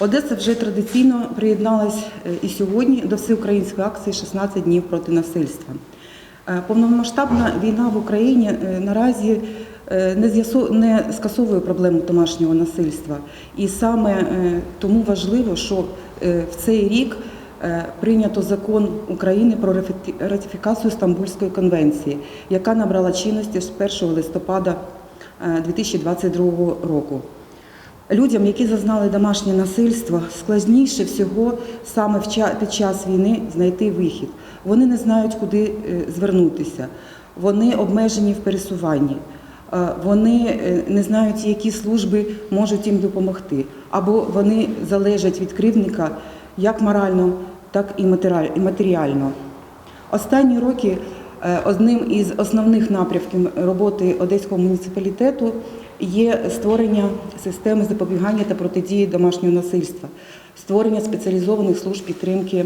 Одеса вже традиційно приєдналась е, і сьогодні до всеукраїнської акції «16 днів проти насильства. Е, Повномасштабна війна в Україні е, наразі не, скасовує проблему домашнього насильства. І саме тому важливо, що в цей рік прийнято закон України про ратифікацію Стамбульської конвенції, яка набрала чинності з 1 листопада е, 2022 року. Людям, які зазнали домашнє насильство, складніше всього саме під час війни знайти вихід. Вони не знають, куди е, звернутися. Вони обмежені в пересуванні. Е, Вони е, не знають, які служби можуть їм допомогти, або вони залежать від кривдника як морально, так і матеріально. Останні роки одним із основних напрямків роботи Одеського муніципалітету є створення системи запобігання та протидії домашнього насильства, створення спеціалізованих служб підтримки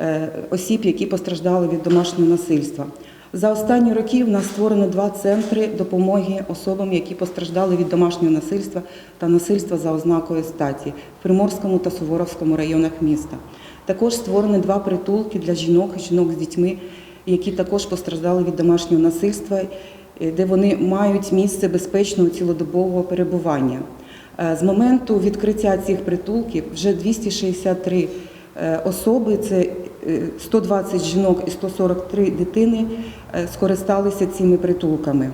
е, осіб, які постраждали від домашнього насильства. За останні роки в нас створено два центри допомоги особам, які постраждали від домашнього насильства та насильства за ознакою статі в Приморському та Суворовському районах міста. Також створені два притулки для жінок жінок з дітьми, які також постраждали від домашнього насильства, де вони мають місце безпечного цілодобового перебування. Е, З моменту відкриття цих притулків вже 263 е, особи, це е, 120 жінок і 143 дитини е, скористалися цими притулками.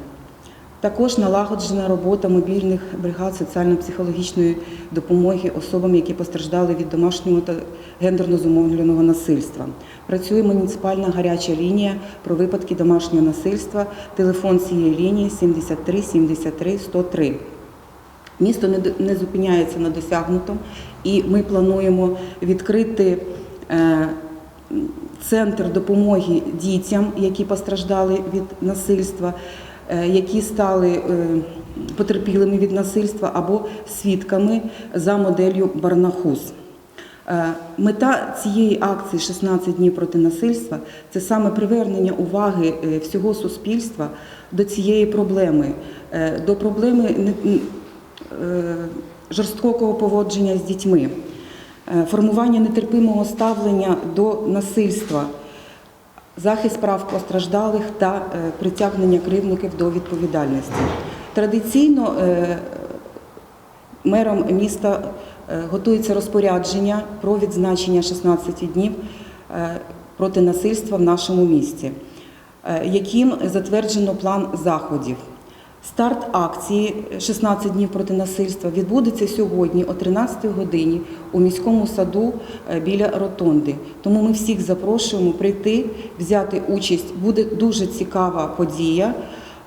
Також налагоджена робота мобільних бригад соціально-психологічної допомоги особам, які постраждали від домашнього та гендерно зумовленого насильства. Працює муніципальна гаряча лінія про випадки домашнього насильства. Телефон цієї лінії 73 73 103. Місто не, зупиняється на досягнутому, і ми плануємо відкрити е, центр допомоги дітям, які постраждали від насильства, які стали е, потерпілими від насильства або свідками за моделлю Барнахус. Е, Мета цієї акції «16 днів проти насильства це саме привернення уваги е, всього суспільства до цієї проблеми, е, до проблеми е, жорстокого поводження з дітьми, е, формування нетерпимого ставлення до насильства, захист прав постраждалих та е, притягнення кривдників до відповідальності. Традиційно е, мером міста е, готується розпорядження про відзначення 16 днів проти насильства в нашому місті, яким затверджено план заходів. Старт акції «16 днів проти насильства відбудеться сьогодні о 13 годині у міському саду е, біля ротонди. Тому ми всіх запрошуємо прийти, взяти участь. Буде дуже цікава подія,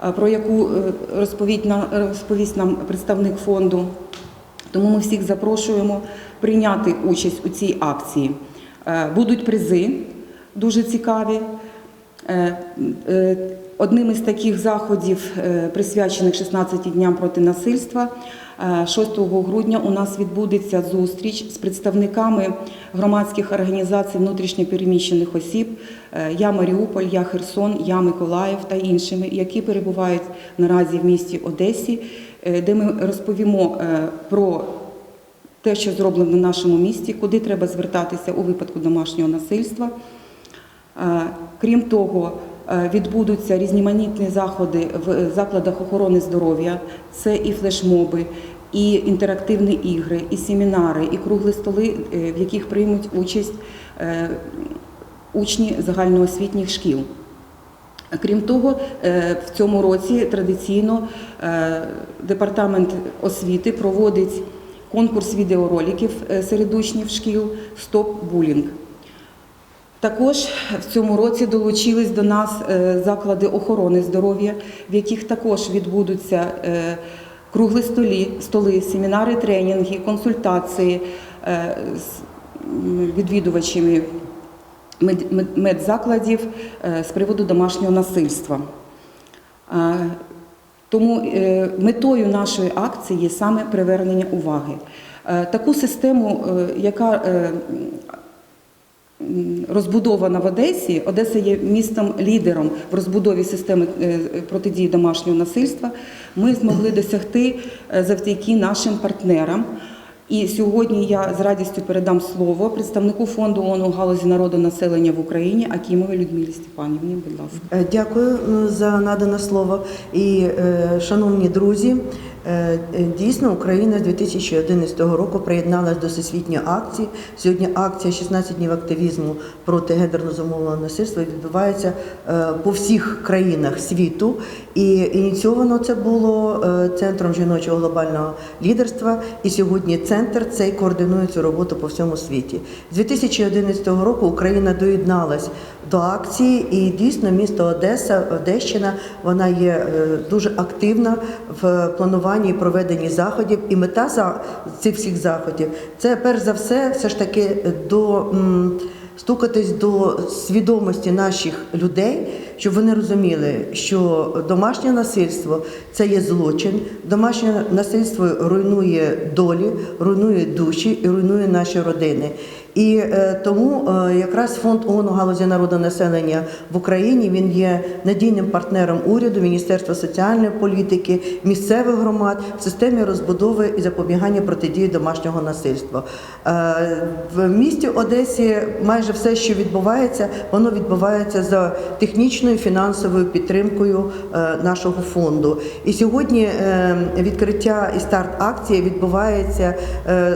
е, про яку е, розповість нам, представник фонду. Тому ми всіх запрошуємо прийняти участь у цій акції. Будуть призи дуже цікаві. Е, е, Одним із таких заходів, е, присвячених 16 дням проти насильства, е, 6 грудня у нас відбудеться зустріч з представниками громадських організацій внутрішньопереміщених осіб е, Я Маріуполь, Я Херсон, Я Миколаїв та іншими, які перебувають наразі в місті Одесі, е, де ми розповімо е, про те, що зроблено в нашому місті, куди треба звертатися у випадку домашнього насильства. Е, Крім того, е, відбудуться різноманітні заходи в закладах охорони здоров'я. Це і флешмоби, і інтерактивні ігри, і семінари, і круглі столи, е, в яких приймуть участь е, учні загальноосвітніх шкіл. Крім того, е, в цьому році традиційно е, департамент освіти проводить конкурс відеороликів е, серед учнів шкіл Стоп булінг. Також в цьому році долучились до нас е, заклади охорони здоров'я, в яких також відбудуться е, круглі столі, столи, семінари, тренінги, консультації е, з відвідувачами мед- мед- медзакладів з приводу домашнього насильства. Тому метою нашої акції є саме привернення уваги. Таку систему, яка розбудована в Одесі, Одеса є містом лідером в розбудові системи е, протидії домашнього насильства. Ми змогли досягти е, завдяки нашим партнерам. І сьогодні я з радістю передам слово представнику фонду ООН у галузі народу населення в Україні Акімовій Людмилі Степанівні. Будь ласка. Е, Дякую за надане слово. І, шановні друзі, дійсно Україна з 2011 року приєдналась до всесвітньої акції. Сьогодні акція «16 днів активізму проти гендерно зумовленого насильства відбувається е, по всіх країнах світу. І ініційовано це було е, центром жіночого глобального лідерства. І сьогодні центр цей координує цю роботу по всьому світі. З 2011 року Україна доєдналась до акції, і дійсно місто Одеса, Одещина, вона є е, дуже активна в плануванні і проведенні заходів. І мета цих всіх заходів це перш за все, все ж таки до. Стукатись до свідомості наших людей, щоб вони розуміли, що домашнє насильство це є злочин. Домашнє насильство руйнує долі, руйнує душі і руйнує наші родини. І е, тому е, якраз фонд ООН у галузі народонаселення в Україні він є надійним партнером уряду, Міністерства соціальної політики, місцевих громад в системі розбудови і запобігання протидії домашнього насильства. Е, в місті Одесі майже все, що відбувається, воно відбувається за технічною фінансовою підтримкою нашого фонду. І сьогодні відкриття і старт акції відбувається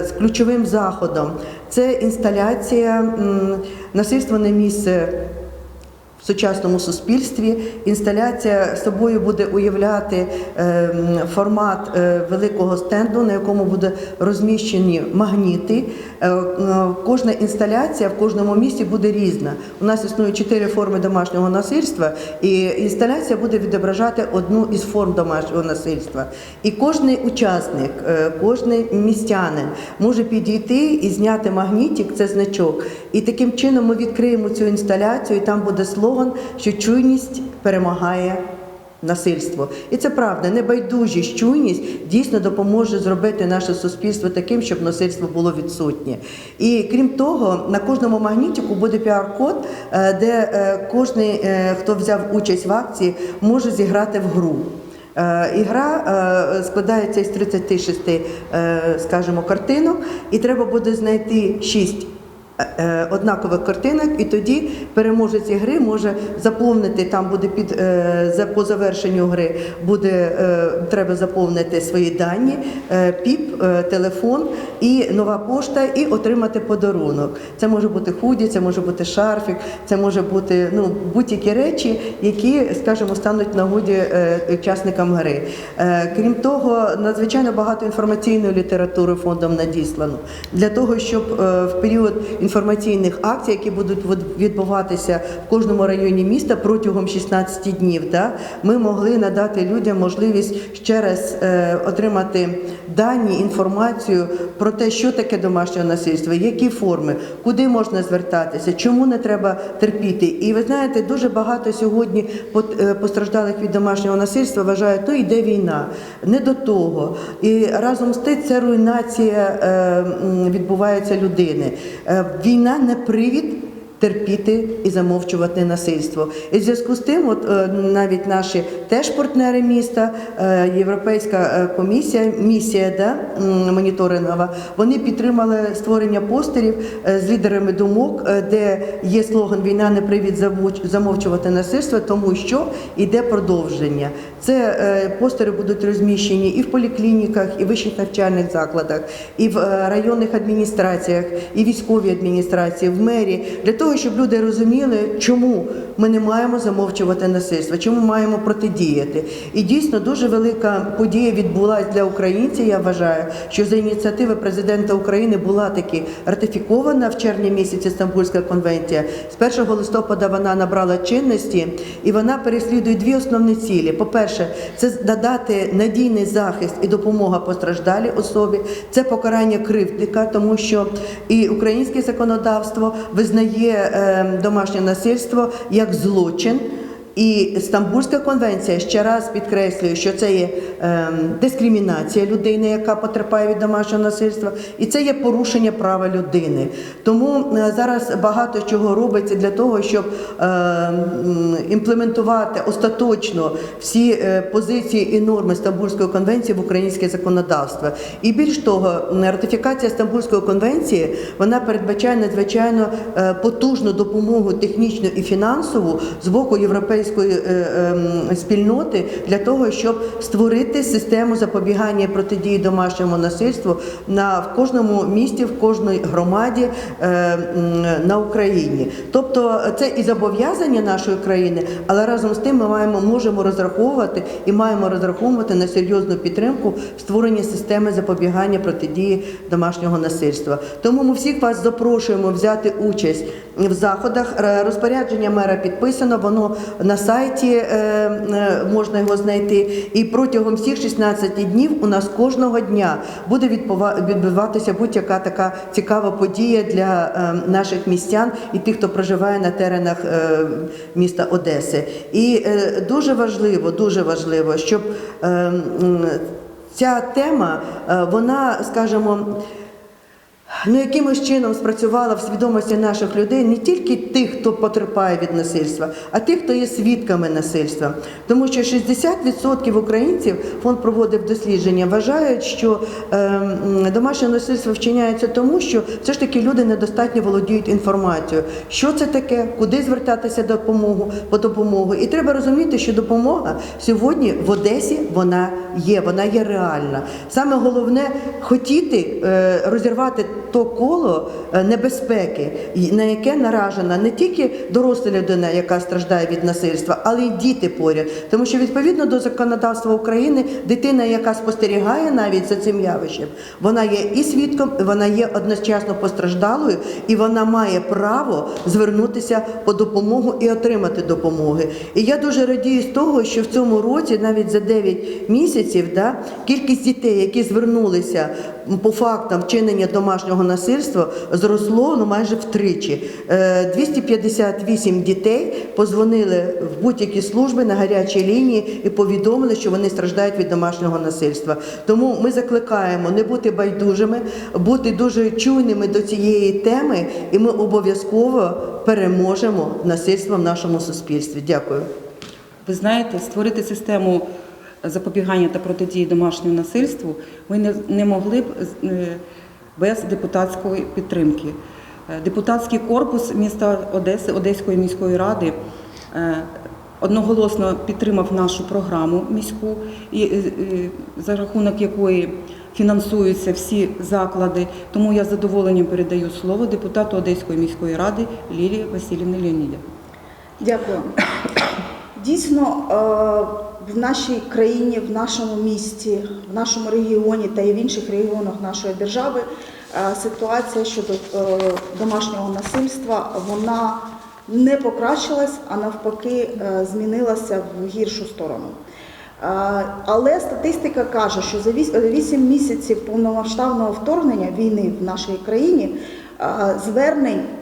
з ключовим заходом. Це інсталяція насильство на місце сучасному суспільстві. Інсталяція собою буде уявляти е, формат е, великого стенду, на якому буде розміщені магніти. Е, е, Кожна інсталяція в кожному місті буде різна. У нас існує чотири форми домашнього насильства, і інсталяція буде відображати одну із форм домашнього насильства. І кожний учасник, кожний містянин може підійти і зняти магнітик, це значок. І таким чином ми відкриємо цю інсталяцію, і там буде слоган, що чуйність перемагає. Насильство, і це правда. Небайдужість, чуйність дійсно допоможе зробити наше суспільство таким, щоб насильство було відсутнє. І крім того, на кожному магнітику буде піар-код, е, де е, е, хто взяв участь в акції, може зіграти в гру. Е, Ігра складається із 36, е, скажімо, картинок, і треба буде знайти 6 е, однакових картинок, і тоді переможець ігри може заповнити там буде під е, по завершенню гри буде е, треба заповнити свої дані, е, піп, е, телефон і нова пошта, і отримати подарунок. Це може бути худі, це може бути шарфік, це може бути ну будь-які речі, які, скажімо, стануть нагоді е, учасникам гри. Е, Крім того, надзвичайно багато інформаційної літератури фондом надіслано для того, щоб е, в період інформаційних акцій, які будуть від- відбуватися в кожному районі міста протягом 16 днів, да, ми могли надати людям можливість ще раз е, отримати дані, інформацію про те, що таке домашнє насильство, які форми, куди можна звертатися, чому не треба терпіти. І ви знаєте, дуже багато сьогодні е, постраждалих від домашнього насильства вважають, то йде війна. Не до того. І разом з тим це руйнація е, відбувається людини. Війна не привід. Терпіти і замовчувати насильство. І в зв'язку з тим, от е, навіть наші теж партнери міста, е, Європейська е, комісія, місія да, моніторингова, вони підтримали створення постерів з лідерами думок, де є слоган Війна не привід замовчувати насильство, тому що йде продовження. Це постери будуть розміщені і в поліклініках, і в вищих навчальних закладах, і в районних адміністраціях, і військовій адміністрації, в мері, для того, щоб люди розуміли, чому ми не маємо замовчувати насильство, чому маємо протидіяти. І дійсно дуже велика подія відбулася для українців. Я вважаю, що за ініціативи президента України була таки ратифікована в червні місяці Стамбульська конвенція. З 1 листопада вона набрала чинності і вона переслідує дві основні цілі. По-перше, це надати надійний захист і допомога постраждалій особі, це покарання кривдника, тому що і українське законодавство визнає е, домашнє насильство як злочин. І Стамбульська конвенція ще раз підкреслює, що це є ем, дискримінація людини, яка потерпає від домашнього насильства, і це є порушення права людини. Тому е, зараз багато чого робиться для того, щоб е, імплементувати остаточно всі е, позиції і норми Стамбульської конвенції в українське законодавство. І більш того, ратифікація Стамбульської конвенції вона передбачає надзвичайно е, потужну допомогу технічну і фінансову з боку європейської е, ем, спільноти для того, щоб створити систему запобігання і протидії домашньому насильству на в кожному місті, в кожній громаді е, на Україні. Тобто це і зобов'язання нашої країни, але разом з тим ми маємо можемо розраховувати і маємо розраховувати на серйозну підтримку в створенні системи запобігання протидії домашнього насильства. Тому ми всіх вас запрошуємо взяти участь в заходах. Розпорядження мера підписано, воно на сайті е, е, можна його знайти. І протягом всіх 16 днів у нас кожного дня буде відбува- відбуватися будь-яка така цікава подія для е, наших містян і тих, хто проживає на теренах е, міста Одеси. І е, дуже важливо, дуже важливо, щоб е, ця тема, е, вона, скажімо, ну якимось чином спрацювала в свідомості наших людей не тільки тих, хто потерпає від насильства, а тих, хто є свідками насильства. Тому що 60% українців фонд проводив дослідження, вважають, що е, домашнє насильство вчиняється тому, що все ж таки люди недостатньо володіють інформацією, що це таке, куди звертатися допомогу по допомогу. І треба розуміти, що допомога сьогодні в Одесі вона є, вона є реальна. Саме головне хотіти е, розірвати то коло е, небезпеки, на яке наражена не тільки доросла людина, яка страждає від насильства, але й діти поряд. Тому що відповідно до законодавства України дитина, яка спостерігає навіть за цим явищем, вона є і свідком, вона є одночасно постраждалою, і вона має право звернутися по допомогу і отримати допомоги. І я дуже радію з того, що в цьому році, навіть за 9 місяців, да, кількість дітей, які звернулися по фактам вчинення домашнього насильства, зросло ну, майже втричі. Е, 258 дітей позвонили в будь-які служби на гарячій лінії і повідомили, що вони страждають від домашнього насильства. Тому ми закликаємо не бути байдужими, бути дуже чуйними до цієї теми, і ми обов'язково переможемо насильство в нашому суспільстві. Дякую. Ви знаєте, створити систему запобігання та протидії домашньому насильству ми не, могли б е, без депутатської підтримки. Е, Депутатський корпус міста Одеси, Одеської міської ради е, одноголосно підтримав нашу програму міську, за рахунок якої фінансуються всі заклади. Тому я з задоволенням передаю слово депутату Одеської міської ради Лілії Васильівні Леонідя. Дякую. Дійсно, в нашій країні, в нашому місті, в нашому регіоні та і в інших регіонах нашої держави е, ситуація щодо е, домашнього насильства вона не покращилась, а навпаки е, змінилася в гіршу сторону. Але статистика каже, що за 8 місяців повномасштабного вторгнення війни в нашій країні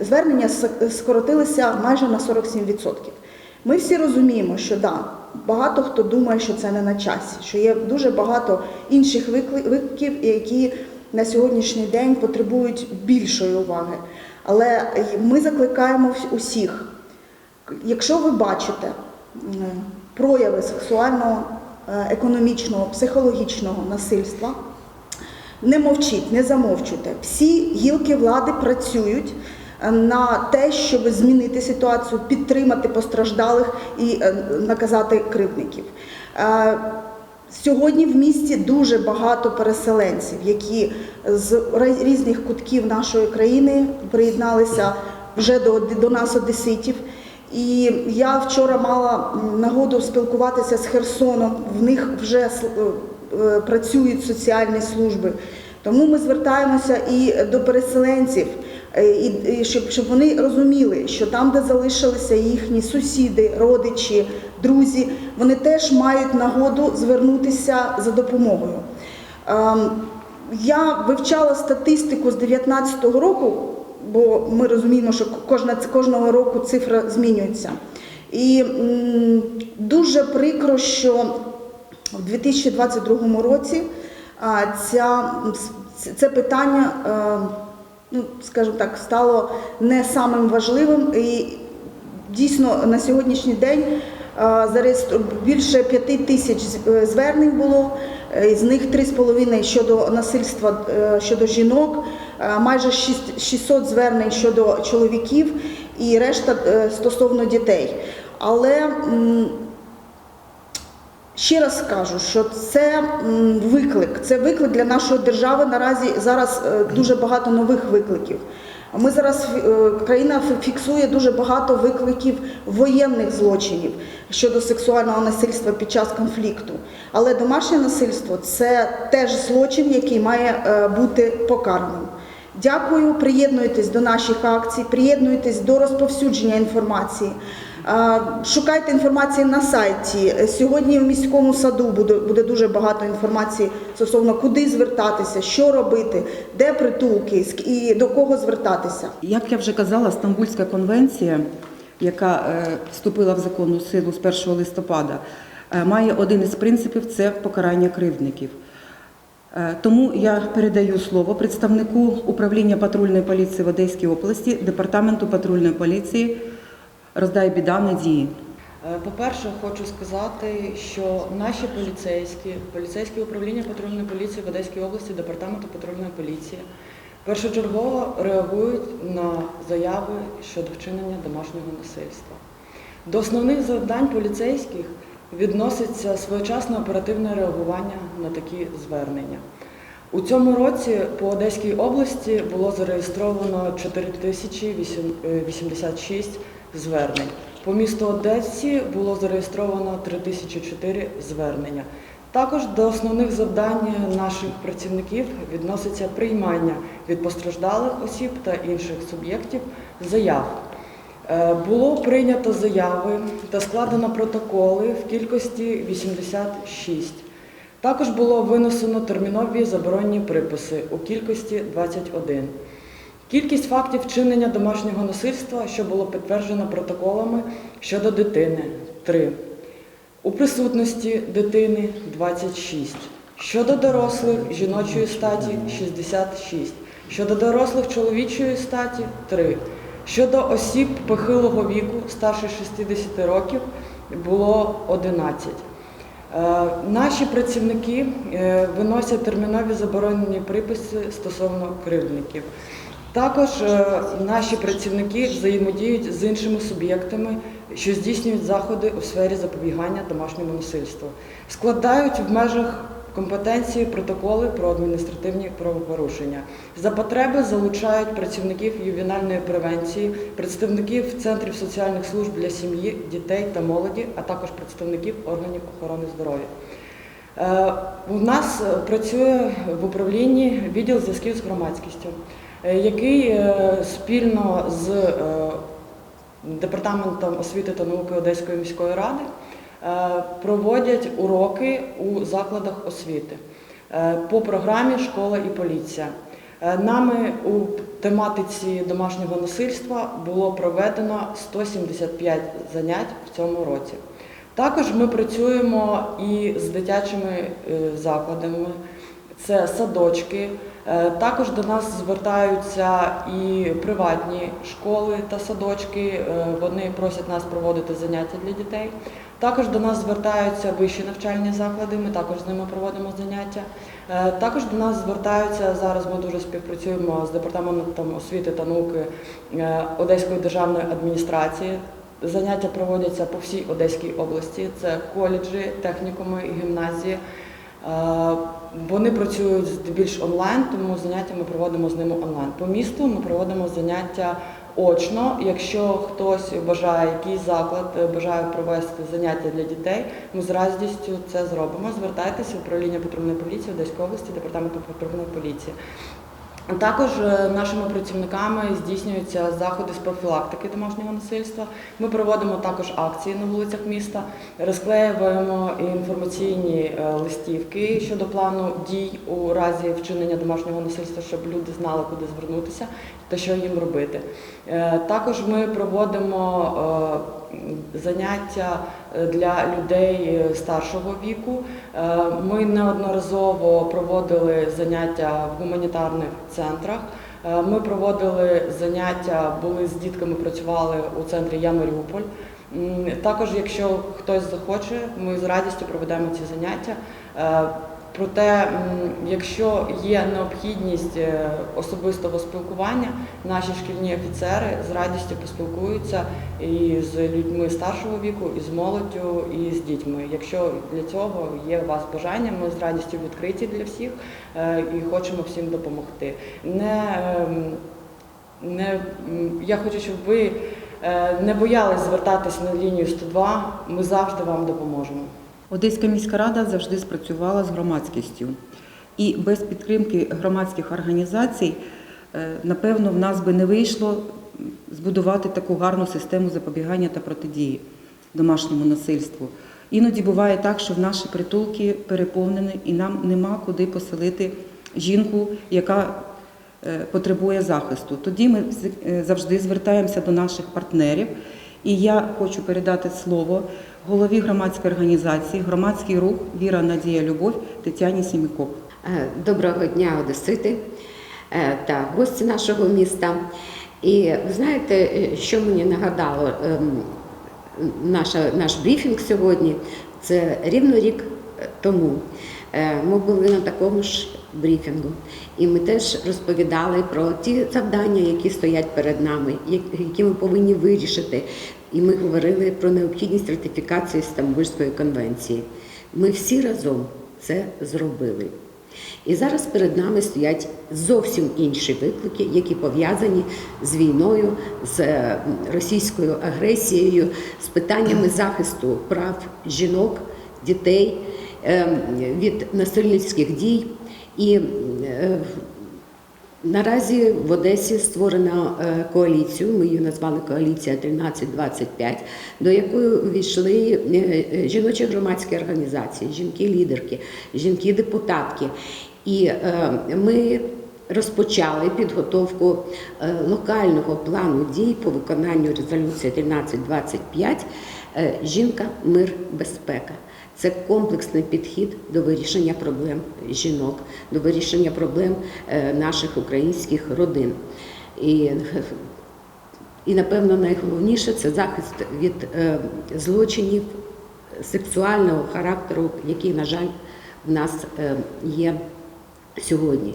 звернення скоротилися майже на 47%. Ми всі розуміємо, що да, багато хто думає, що це не на часі, що є дуже багато інших викликів, які на сьогоднішній день потребують більшої уваги. Але ми закликаємо усіх, якщо ви бачите прояви сексуального, е, економічного, психологічного насильства, не мовчіть, не замовчуйте. Всі гілки влади працюють на те, щоб змінити ситуацію, підтримати постраждалих і е, наказати кривдників. Е, Сьогодні в місті дуже багато переселенців, які з різних кутків нашої країни приєдналися вже до, до нас, одеситів. І я вчора мала нагоду спілкуватися з Херсоном. В них вже е, е, працюють соціальні служби. Тому ми звертаємося і до переселенців, е, і, і щоб, щоб вони розуміли, що там, де залишилися їхні сусіди, родичі, друзі, вони теж мають нагоду звернутися за допомогою. Ем, Я вивчала статистику з 2019 року, бо ми розуміємо, що кожна, кожного року цифра змінюється. І м, дуже прикро, що в 2022 році а, ця, це питання, е, ну, скажімо так, стало не самим важливим. І дійсно на сьогоднішній день більше п'яти тисяч е, звернень було, е, з них 3,5 щодо насильства е, щодо жінок, майже 600 звернень щодо чоловіків і решта стосовно дітей. Але Ще раз скажу, що це виклик. Це виклик для нашої держави. Наразі зараз е, дуже багато нових викликів. Ми зараз е, країна фіксує дуже багато викликів воєнних злочинів щодо сексуального насильства під час конфлікту. Але домашнє насильство це теж злочин, який має е, бути покараним. Дякую, приєднуйтесь до наших акцій, приєднуйтесь до розповсюдження інформації. Шукайте інформації на сайті. Сьогодні в міському саду буде, буде дуже багато інформації стосовно куди звертатися, що робити, де притулки і до кого звертатися. Як я вже казала, Стамбульська конвенція, яка е, вступила в законну силу з 1 листопада, е, має один із принципів це покарання кривдників. Е, Тому я передаю слово представнику управління патрульної поліції в Одеській області, департаменту патрульної поліції Роздай біда Надії. Е, По-перше, хочу сказати, що наші поліцейські, поліцейське управління патрульної поліції в Одеській області, департаменту патрульної поліції, першочергово реагують на заяви щодо вчинення домашнього насильства. До основних завдань поліцейських відноситься своєчасне оперативне реагування на такі звернення. У цьому році по Одеській області було зареєстровано 4086 звернень. По місту Одесі було зареєстровано 3004 звернення. Також до основних завдань наших працівників відноситься приймання від постраждалих осіб та інших суб'єктів заяв. Е, Було прийнято заяви та складено протоколи в кількості 86. Також було винесено термінові заборонні приписи у кількості 21. Кількість фактів вчинення домашнього насильства, що було підтверджено протоколами щодо дитини 3. У присутності дитини 26. Щодо дорослих жіночої статі 66. Щодо дорослих чоловічої статі 3. Щодо осіб похилого віку старше 60 років було 11. Е, Наші працівники е, виносять термінові заборонені приписи стосовно кривдників. Також е, наші працівники взаємодіють з іншими суб'єктами, що здійснюють заходи у сфері запобігання домашньому насильству, складають в межах компетенції протоколи про адміністративні правопорушення. За потреби залучають працівників ювенальної превенції, представників центрів соціальних служб для сім'ї, дітей та молоді, а також представників органів охорони здоров'я. Е, У нас е, працює в управлінні відділ зв'язків з громадськістю, який е, спільно з е, департаментом освіти та науки Одеської міської ради е, проводять уроки у закладах освіти е, по програмі Школа і поліція. Е, Нами у тематиці домашнього насильства було проведено 175 занять в цьому році. Також ми працюємо і з дитячими е, закладами, це садочки. Е, Також до нас звертаються і приватні школи та садочки. Е, Вони просять нас проводити заняття для дітей. Також до нас звертаються вищі навчальні заклади, ми також з ними проводимо заняття. Е, Також до нас звертаються зараз. Ми дуже співпрацюємо з департаментом освіти та науки Одеської державної адміністрації. Заняття проводяться по всій Одеській області. Це коледжі, технікуми гімназії. Вони працюють більш онлайн, тому заняття ми проводимо з ними онлайн. По місту ми проводимо заняття очно. Якщо хтось бажає, якийсь заклад е, бажає провести заняття для дітей, ми з радістю це зробимо. Звертайтеся в управління патрульної поліції Одеської області, департаменту патрульної поліції. Також е, нашими працівниками здійснюються заходи з профілактики домашнього насильства. Ми проводимо також акції на вулицях міста, розклеюємо інформаційні е, листівки щодо плану дій у разі вчинення домашнього насильства, щоб люди знали, куди звернутися та що їм робити. Е, Також ми проводимо заняття е, для людей е, старшого віку. Е, Ми неодноразово проводили заняття в гуманітарних центрах. Ми проводили заняття, були з дітками, працювали у центрі Я Маріуполь. Також, якщо хтось захоче, ми з радістю проведемо ці заняття. Проте, якщо є необхідність е, особистого спілкування, наші шкільні офіцери з радістю поспілкуються і з людьми старшого віку, і з молоддю, і з дітьми. Якщо для цього є у вас бажання, ми з радістю відкриті для всіх е, і хочемо всім допомогти. Не, ем, не, я хочу, щоб ви е, не боялись звертатись на лінію 102, ми завжди вам допоможемо. Одеська міська рада завжди спрацювала з громадськістю. І без підтримки громадських організацій, е, напевно, в нас би не вийшло збудувати таку гарну систему запобігання та протидії домашньому насильству. Іноді буває так, що в наші притулки переповнені і нам нема куди поселити жінку, яка е, потребує захисту. Тоді ми е, завжди звертаємося до наших партнерів. І я хочу передати слово голові громадської організації Громадський рух Віра, Надія, Любов Тетяні Сіміко. Е, Доброго дня, Одесити е, та гості нашого міста. І ви знаєте, е, що мені нагадало ем, наша, наш брифінг сьогодні? Це рівно рік тому. Ми були на такому ж брифінгу, і ми теж розповідали про ті завдання, які стоять перед нами, які ми повинні вирішити. І ми говорили про необхідність ратифікації Стамбульської конвенції. Ми всі разом це зробили. І зараз перед нами стоять зовсім інші виклики, які пов'язані з війною, з російською агресією, з питаннями захисту прав жінок, дітей е, від насильницьких дій. І е, Наразі в Одесі створено е, коаліцію, ми її назвали коаліція 1325, до якої увійшли е, е, жіночі громадські організації, жінки-лідерки, жінки-депутатки. І ми розпочали підготовку локального плану дій по виконанню резолюції 1325 е, Жінка, мир, безпека. Це комплексний підхід до вирішення проблем жінок, до вирішення проблем е, наших українських родин. І, і напевно, найголовніше це захист від е, злочинів сексуального характеру, які, на жаль, в нас е, є сьогодні.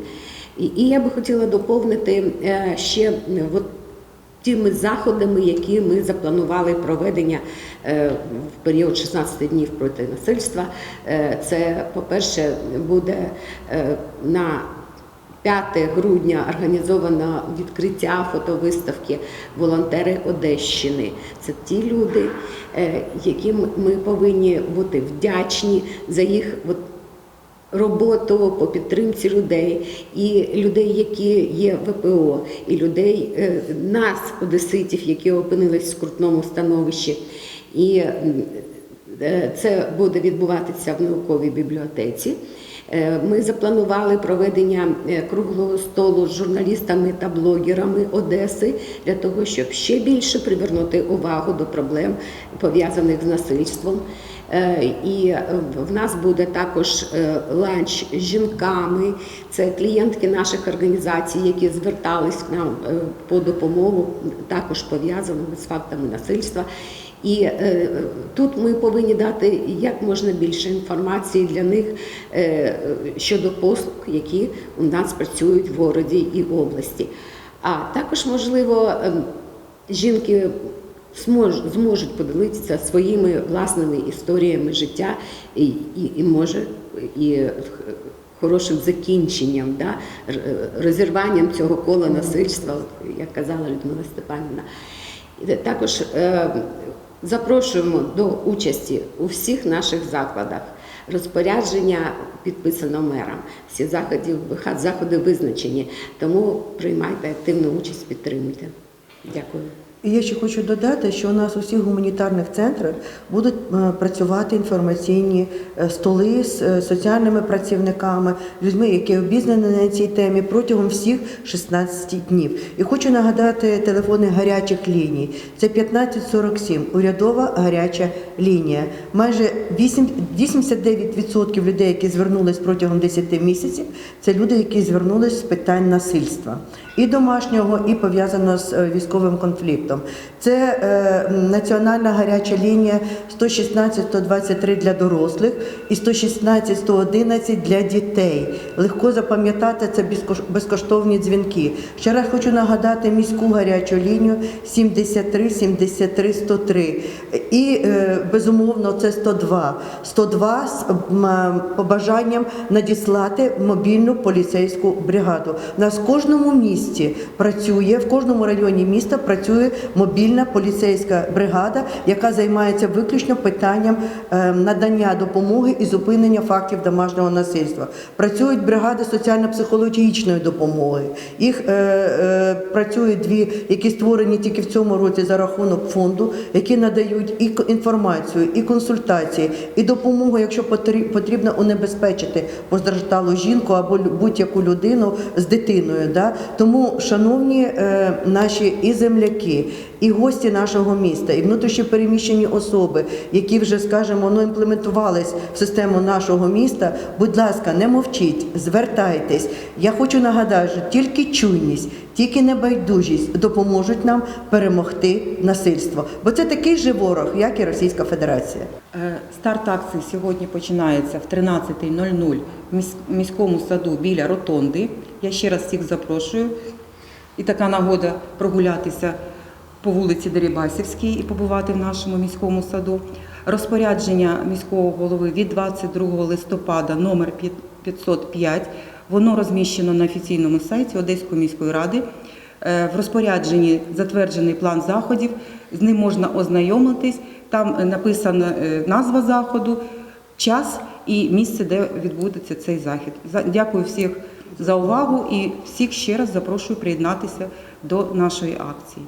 І, я би хотіла доповнити ще от тими заходами, які ми запланували проведення е, в період 16 днів проти насильства. Е, Це, по-перше, буде е, на 5 грудня організовано відкриття фотовиставки Волонтери Одещини. Це ті люди, яким ми повинні бути вдячні за їх роботу по підтримці людей, і людей, які є ВПО, і людей, е, нас, одеситів, які опинились в скрутному становищі. І е, це буде відбуватися в науковій бібліотеці. Е, Ми запланували проведення круглого столу з журналістами та блогерами Одеси для того, щоб ще більше привернути увагу до проблем пов'язаних з насильством. Е, І в нас буде також е, ланч з жінками. Це клієнтки наших організацій, які звертались к нам е, по допомогу, також пов'язаними з фактами насильства. І тут ми повинні дати як можна більше інформації для них щодо послуг, які у нас працюють в городі і області. А також, можливо, ем, жінки зможуть поділитися своїми власними історіями життя і, і, і може і хорошим закінченням, да, розірванням цього кола насильства, як казала Людмила Степанівна. Також е, запрошуємо до участі у всіх наших закладах. Розпорядження підписано мером. Всі заходи, заходи визначені. Тому приймайте активну участь, підтримуйте. Дякую. І я ще хочу додати, що у нас у всіх гуманітарних центрах будуть е, працювати інформаційні е, столи з е, соціальними працівниками, людьми, які обізнані на цій темі протягом всіх 16 днів. І хочу нагадати телефони гарячих ліній. Це 1547, урядова гаряча лінія. Майже 8, 89% людей, які звернулись протягом 10 місяців, це люди, які звернулись з питань насильства і домашнього, і пов'язаного з військовим конфліктом. Це е, національна гаряча лінія 116-123 для дорослих і 116-111 для дітей. Легко запам'ятати це безкоштовні дзвінки. Ще раз хочу нагадати міську гарячу лінію 73 73 103. І е, безумовно це 102. 102 з побажанням надіслати мобільну поліцейську бригаду. У нас в кожному місті працює, в кожному районі міста працює мобільна поліцейська бригада, яка займається виключно питанням е, надання допомоги і зупинення фактів домашнього насильства. Працюють бригади соціально-психологічної допомоги. Їх е, е, працюють дві, які створені тільки в цьому році за рахунок фонду, які надають і інформацію, і консультації, і допомогу, якщо потрі- потрібно унебезпечити постраждалу жінку або будь-яку людину з дитиною. Да? Тому, шановні е, наші і земляки, і гості нашого міста, і внутрішньо переміщені особи, які вже, скажімо, ну, імплементувались в систему нашого міста, будь ласка, не мовчіть, звертайтесь. Я хочу нагадати, що тільки чуйність, тільки небайдужість допоможуть нам перемогти насильство. Бо це такий же ворог, як і Російська Федерація. Е, Старт акції сьогодні починається в 13.00 в міс- міському саду біля ротонди. Я ще раз всіх запрошую. І така нагода прогулятися по вулиці Дерибасівській і побувати в нашому міському саду. Розпорядження міського голови від 22 листопада номер 505. Воно розміщено на офіційному сайті Одеської міської ради. Е, В розпорядженні затверджений план заходів, з ним можна ознайомитись. Там е, написана е, назва заходу, час і місце, де відбудеться цей захід. Дякую всіх за увагу і всіх ще раз запрошую приєднатися до нашої акції.